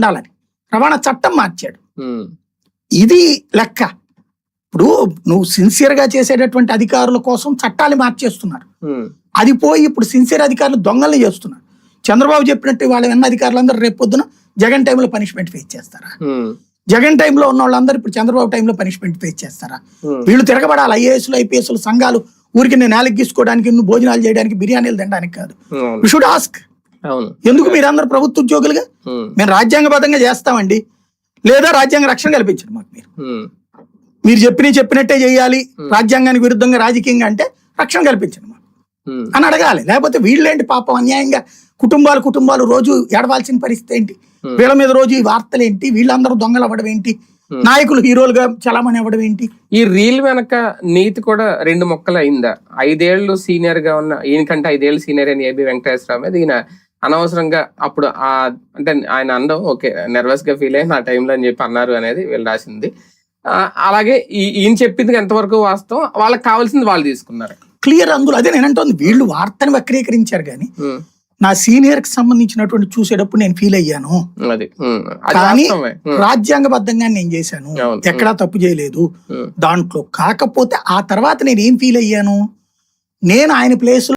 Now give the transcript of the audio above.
ఉండాలని. రవాణా చట్టం మార్చాడు. ఇది లెక్క. ఇప్పుడు నువ్వు సిన్సియర్గా చేసేటటువంటి అధికారుల కోసం చట్టాలు మార్చేస్తున్నారు. అది పోయి ఇప్పుడు సిన్సియర్ అధికారులు దొంగల్ని చేస్తున్నారు. చంద్రబాబు చెప్పినట్టు వాళ్ళ వెన్న అధికారులందరూ రేపు పొద్దున జగన్ టైంలో పనిష్మెంట్ ఫేస్ చేస్తారా? జగన్ టైంలో ఉన్న వాళ్ళందరూ ఇప్పుడు చంద్రబాబు టైంలో పనిష్మెంట్ ఫేస్ చేస్తారా? వీళ్ళు తిరగబడాలి. ఐఏఎస్లు ఐపీఎస్లు సంఘాలు ఊరికి నేను నేలకి గీసుకోవడానికి నువ్వు భోజనాలు చేయడానికి బిర్యానీలు తినడానికి కాదు. షుడ్ ఆస్క్ ఎందుకు మీరందరూ ప్రభుత్వ ఉద్యోగులుగా? ఉమ్, మేము రాజ్యాంగబద్ధంగా చేస్తామండి. లేదా రాజ్యాంగ రక్షణ కల్పించండి మాకు మీరు. ఉమ్, మీరు చెప్పిన చెప్పినట్టే చేయాలి. రాజ్యాంగానికి విరుద్ధంగా రాజకీయంగా అంటే రక్షణ కల్పించండి మాకు. అని అడగాలి. లేకపోతే వీళ్ళేంటి పాపం అన్యాయంగా కుటుంబాలు కుటుంబాలు రోజు ఏడవాల్సిన పరిస్థితి ఏంటి? Hmm. వీళ్ళ మీద రోజు ఈ వార్తలు ఏంటి? వీళ్ళందరూ దొంగలు అవ్వడం ఏంటి? నాయకులు హీరోలుగా చలామణి అవ్వడం ఏంటి? ఈ రీల్ వెనక నీతి కూడా రెండు మొక్కలు అయిందా? ఐదేళ్ళు సీనియర్గా ఉన్న ఈయనకంటే ఐదేళ్ళు సీనియర్ అని ఏబి వెంకటేశ్వరరావు మీద ఈయన అనవసరంగా అప్పుడు ఆ అంటే ఆయన అనడం ఓకే నర్వస్గా ఫీల్ అయ్యి నా టైంలో అని చెప్పి అన్నారు అనేది వీళ్ళు రాసింది. ఆ, అలాగే ఈయన చెప్పింది ఎంతవరకు వాస్తవం? వాళ్ళకి కావాల్సింది వాళ్ళు తీసుకున్నారు. క్లియర్ అందులో అదే నేను అంటోంది వీళ్ళు వార్తని వక్రీకరించారు కానీ నా సీనియర్కి సంబంధించినటువంటి చూసేటప్పుడు నేను ఫీల్ అయ్యాను. కానీ రాజ్యాంగబద్ధంగా నేను చేశాను. ఎక్కడా తప్పు చేయలేదు. దాంట్లో కాకపోతే ఆ తర్వాత నేను ఏం ఫీల్ అయ్యాను? నేను ఆయన ప్లేస్